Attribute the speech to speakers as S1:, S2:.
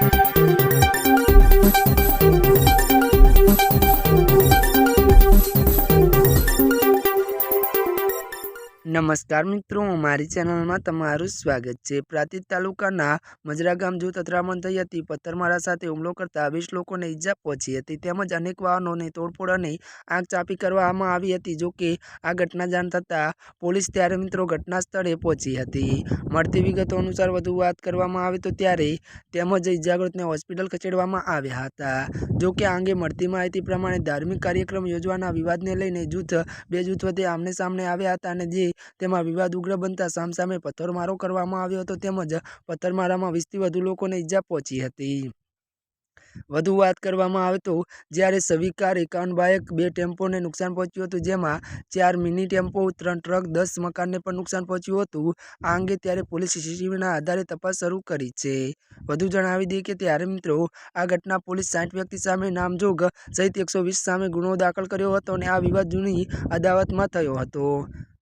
S1: Thank you. નમસ્કાર મિત્રો, મારી ચેનલમાં તમારું સ્વાગત છે. પ્રાંતિજ તાલુકાના મજરા ગામ જૂથ અથડામણ થઈ હતી. પથ્થરમારા સાથે હુમલો કરતા વીસ લોકોને ઈજા પહોંચી હતી. તેમજ અનેક વાહનોને તોડફોડ અને આગ ચાપી કરવામાં આવી હતી, જો કે આ ઘટના જાણ થતાં પોલીસ ત્યારે મિત્રો ઘટના સ્થળે પહોંચી હતી. મળતી વિગતો અનુસાર વધુ વાત કરવામાં આવે તો ત્યારે તેમજ ઈજાગ્રસ્તને હોસ્પિટલ ખસેડવામાં આવ્યા હતા. જો કે આ અંગે મળતી માહિતી પ્રમાણે ધાર્મિક કાર્યક્રમ યોજવાના વિવાદને લઈને જૂથ, બે જૂથ વચ્ચે આમને સામને આવ્યા હતા અને જે તેમાં વિવાદ ઉગ્ર બનતા સામસામે પથ્થરમારો કરવામાં આવ્યો હતો. તેમજ પથ્થરમારામાં વીસથી વધુ લોકોને ઈજા પહોંચી હતી. વધુ વાત કરવામાં આવે તો, જ્યારે સવિકાર એકાવન બાઇક બે ટેમ્પોને નુકસાન પહોંચ્યું હતું, જેમાં ચાર મિની ટેમ્પો, ત્રણ ટ્રક, દસ મકાનને પણ નુકસાન પહોંચ્યું હતું. આ અંગે ત્યારે પોલીસ સીસીટીવીના આધારે તપાસ શરૂ કરી છે. વધુ જણાવી દઈએ કે ત્યારે મિત્રો, આ ઘટના પોલીસ સાઠ વ્યક્તિ સામે નામજોગ સહિત એકસો સામે ગુનો દાખલ કર્યો હતો અને આ વિવાદ જૂની અદાવતમાં થયો હતો.